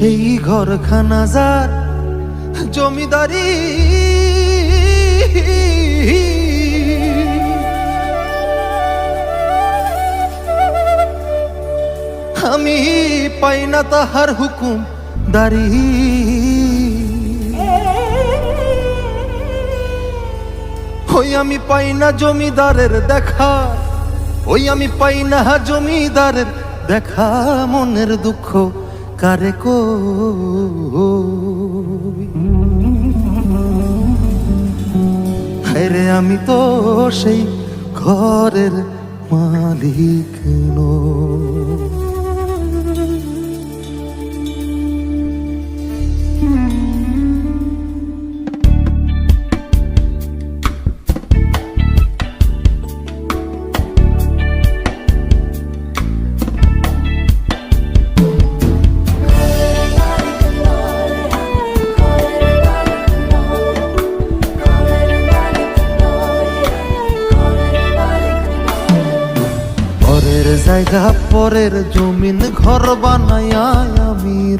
সেই ঘরখানা যার জমিদারি। আমি পাই না তাহার হুকুম দাঁড়ি ওই আমি পাই না জমিদারের দেখা। ওই আমি পাই না জমিদারের দেখা। মনের দুঃখ কারে কো? রে আমি তো সেই ঘরের মালিক নই। জায়গা পরের জমিন ঘর বানায়া আমি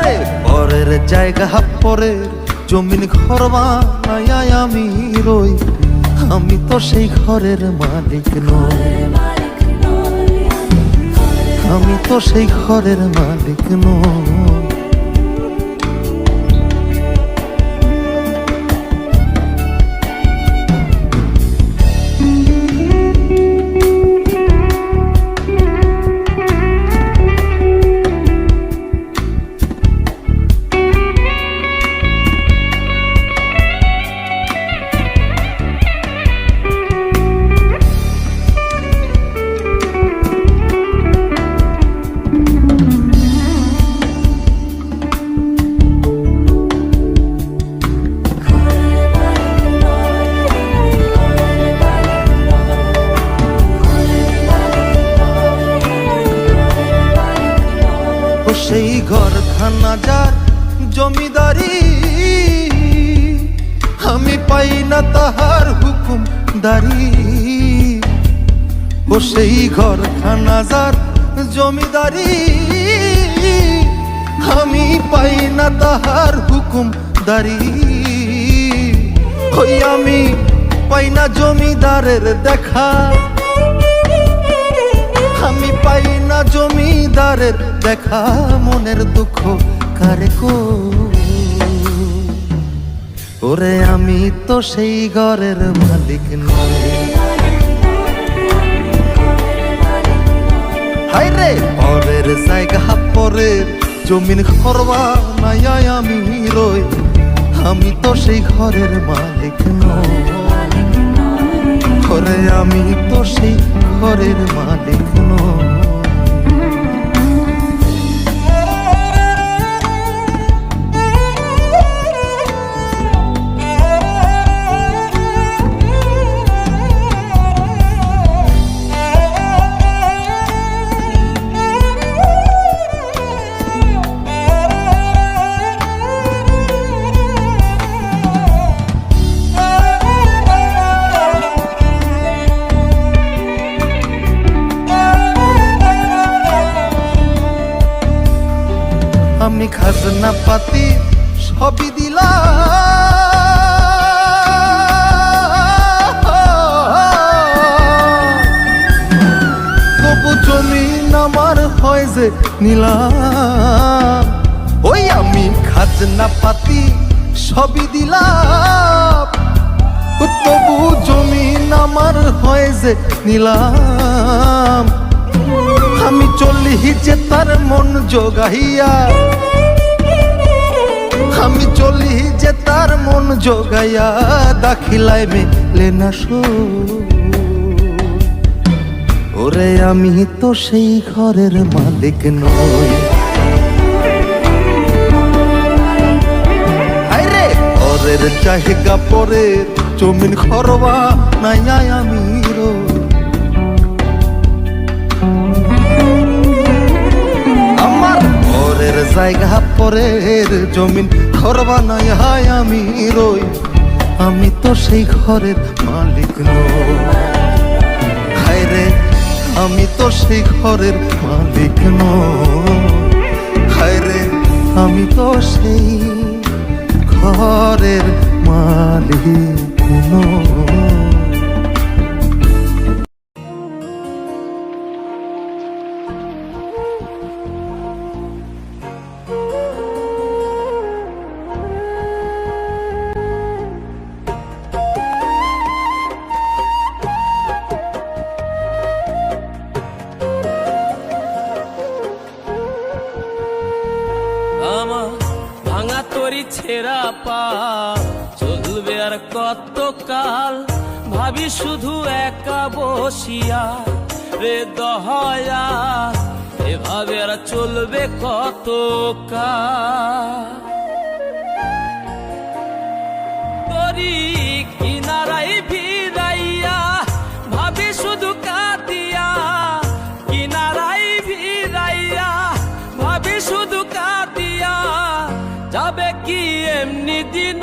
রে। পরের জায়গা পরের জমিন ঘর বানায়া আমি রই। আমি তো সেই ঘরের মালিক নই। আমি তো সেই ঘরের মালিক নই। সেই ঘরখানা যার জমিদারি। আমি পাই না তাহার হুকুম দারি ও সেই ঘরখানা যার জমিদারি। আমি পাই না তাহার হুকুম দারি ওই আমি পাই না জমিদারের দেখা। আমি পাই না জমিদারের দেখা মনের দুঃখ কারে কো? ওরে আমি তো সেই ঘরের মালিক নই। হাই পরের জায়গা পরের জমিন খরবা নাই আমি রই। আমি তো সেই ঘরের মালিক নই। ঘরে আমি তো সেই ঘরের মালিক আমি খাজনা পাতি সবই দিলাম। তবু জমিন আমার হয় যে নিলাম। ওই আমি খাজনা পাতি সবই দিলাম। তবু জমিন আমার হয় যে নিলাম। আমি চলি যে তার মন জোগাইয়া আমি চলি যে তার মন জোগাইয়া, দাখিলায় মেলে না ওরে আমি তো সেই ঘরের মালিক নই। পরের জায়গা পরের জমিন খরবা নাই আমি। জায়গা পরের জমিন, ঘর বানাই হায় আমি রই। আমি তো সেই ঘরের মালিক নই। রে, আমি তো সেই ঘরের মালিক নই। রে, আমি তো সেই ঘরের মালিক নই। শুধু একা বসিয়া রে দহয়া, এভাবে আর চলবে কত কাল? তরি কিনারাই ভিড়াইয়া, ভাবি শুধু কাঁদিয়া কিনারাই ভিড়াইয়া, ভাবি শুধু কাঁদিয়া, যাবে কি এমনি দিন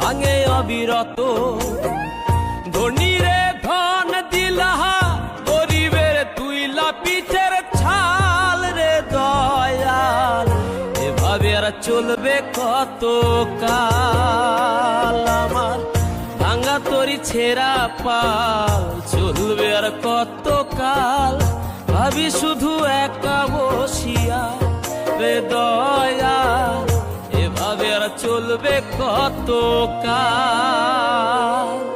ভাঙে অবিরত। ধনীরে ধন দিলাহা, গরিবের তুইলা পিঠের ছাল রে দয়াল। এভাবে আর চলবে কত কাল? আমার ভাঙ্গা তরি ছেঁড়া পাল, চলবে আর কত কাল? ভাবি শুধু একা বসিয়া রে দয়াল। চলবে কত কাল?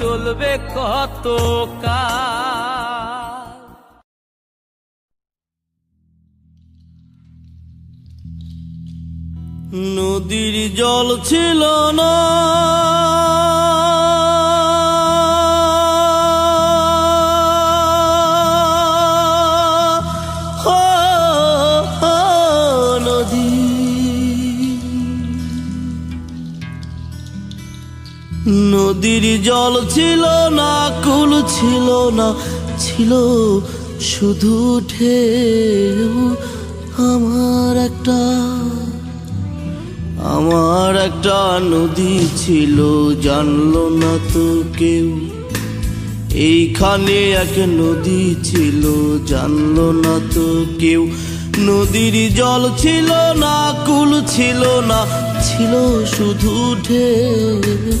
চলবে কত নদীর জল ছিল না। নদীর জল ছিল না, কুল ছিল না, ছিল শুধু ঢেউ। আমার একটা আমার একটা নদী ছিল, জানলো না তো কেউ। এইখানে এক নদী ছিল, জানলো না তো কেউ। নদীর জল ছিল না, কুল ছিল না, ছিল শুধু ঢেউ।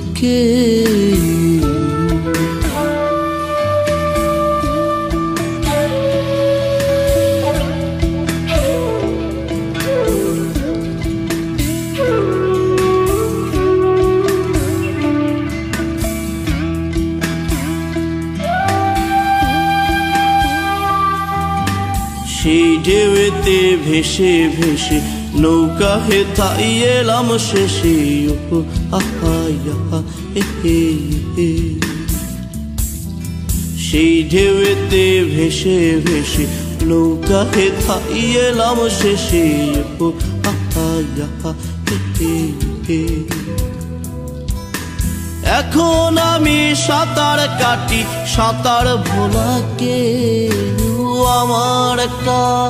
কে সেই ঢেউতে ভেসে ভেসে নৌকা হে তাই এলাম শেষে। সেই ঢেউতে ভেসে ভেসে নৌকা হে তাই এলাম শেষে। এখন আমি সাঁতার কাটি, সাঁতার ভোলাকে আমার একটা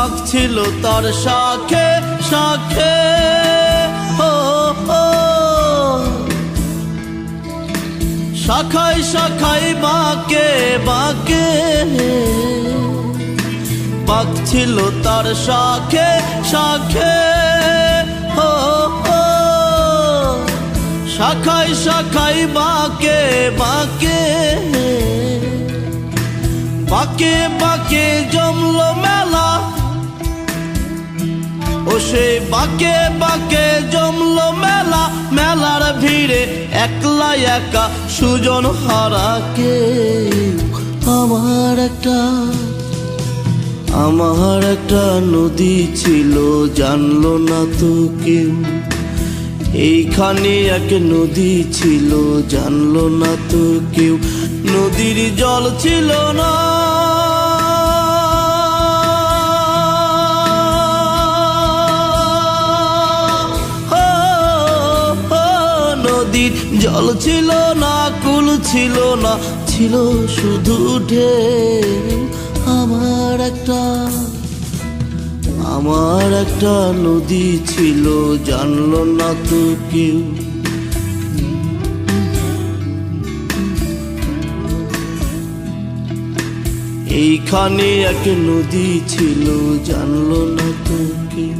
বাঘ ছিল তার শাখে শাখে। শাখায় শাখায় বাঁকে বাঁকে বাঘ ছিল তার শাখে শাখে, ও। শাখায় শাখায় বাঁকে বাঁকে বাকে বাকে জমলো মেলা ও সে বাকে বাকে জমলো মেলা, মেলার ভিড়ে একলা একা সুজন হারাকে। আমার একটা আমার একটা নদী ছিল, জানলো না তো কেউ। এইখানে এক নদী ছিল, জানলো না তো কেউ। নদীর জল ছিল না। নদীর জল ছিল না, কুল ছিল না, ছিল শুধু ঢেউ। আমার একটা আমার একটা নদী ছিল, জানলো না তো কেউ। এইখানে এক নদী ছিল, জানলো না তো কেউ।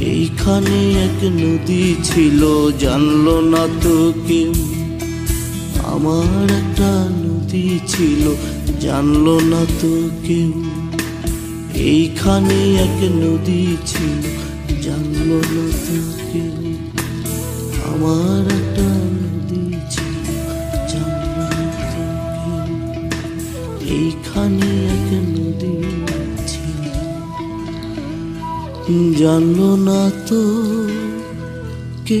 এইখানে এক নদী ছিল, জানলো না তো কেউ আমার একটা নদী ছিল, জানলো না তো কেউ এইখানে এক নদী ছিল, জানলো না তো কেউ আমার একটা নদী ছিল, জানলো না তো কেউ এইখানে এক জানলো না তো কে?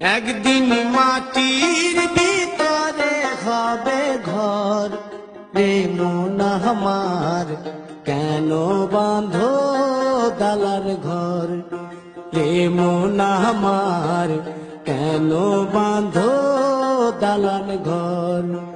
একদিন মাটির ভিতরে হবে ঘর। না আমার কেন বাঁধ দালার ঘর? না আমার কেন বাঁধ দালান ঘর?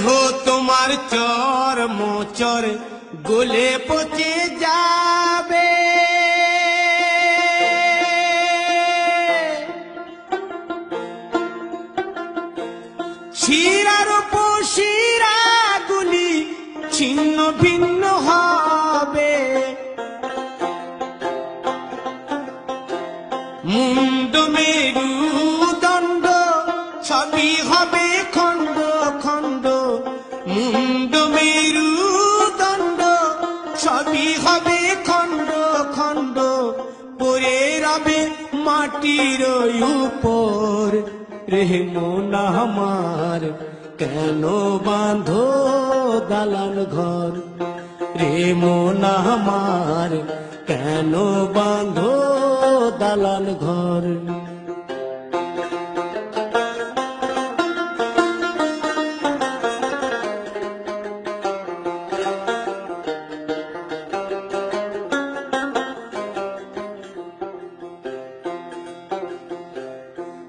দেহ তোমার চর মোচর গলে পচে যাবে শিরার উপশিরা গুলি ছিন্ন ভিন্ন হবে মুন্ড মেরু দণ্ড সবই হবে খণ্ড হবে খণ্ড খণ্ড, পরে রবে মাটির উপর। রে মন আমার, কেন বাঁধো দালান ঘর? রে মন আমার, কেন বাঁধো দালান ঘর?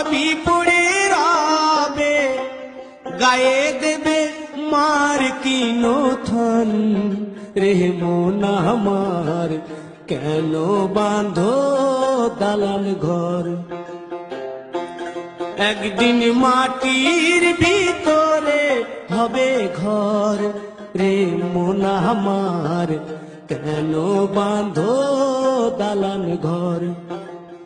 সবই পড়ে রবে, গায়ে দেবে মার কিনো থন রে মন আমার, কেন বাঁধো দালান ঘর? একদিন মাটির ভিতরে হবে ঘর। রে মন আমার, কেন বাঁধো দালান ঘর?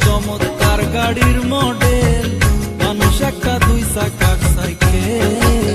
চমৎকার গাড়ির মডেল মানুষ একটা দুই চাকার সাইকেল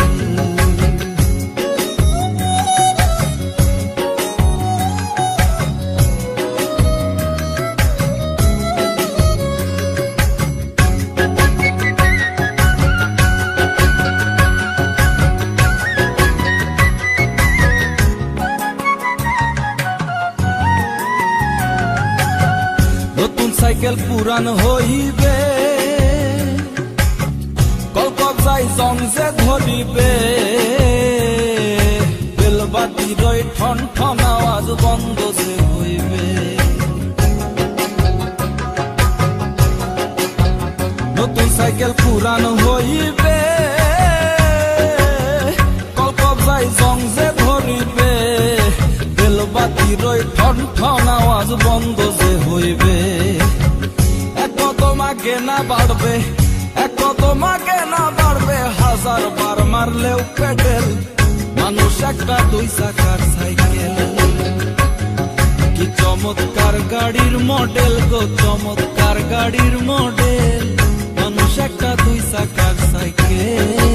সাইকেল পুরান হইবে। কলকপ যাই জংজে ধরিবে। বেলবাতি রই ঠন ঠন আওয়াজ বন্ধ যে হইবে। নতুন সাইকেল পুরান হইবে। কলকপ যাই জংজে ধরিবে। বেলবাতি রই ঠন ঠন আওয়াজ বন্ধ যে হইবে। তোমাকে না বাড়বে। এক তোমাকে না বাড়বে, হাজার বার মারলেও পেটেল। মানুষ একটা দুই চাকার সাইকেল। কি চমৎকার গাড়ির মডেল গো, চমৎকার গাড়ির মডেল। মানুষ একটা দুই চাকার সাইকেল।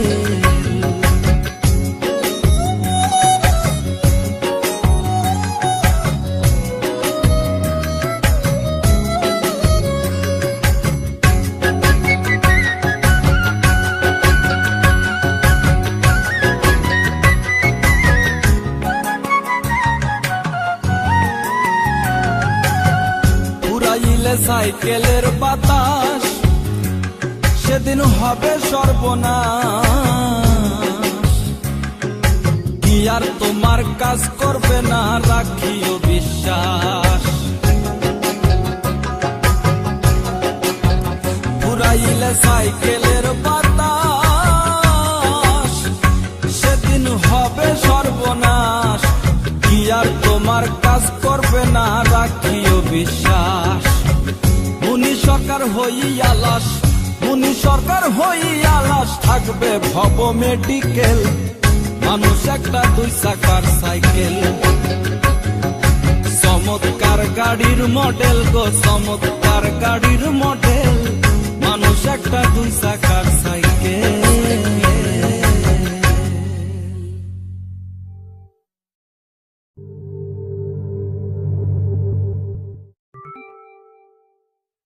সেদিন হবে সর্বনাশ। তোমার কাজ করবে না বিশ্বাস। সরকার সরকার থাকবে ভব মেডিকেল, মানুষ একটা দুই সাইকেল। চমৎকার গাড়ির মডেল গো, চমৎকার গাড়ির মডেল। একটা দুই চাকার সাইকেল।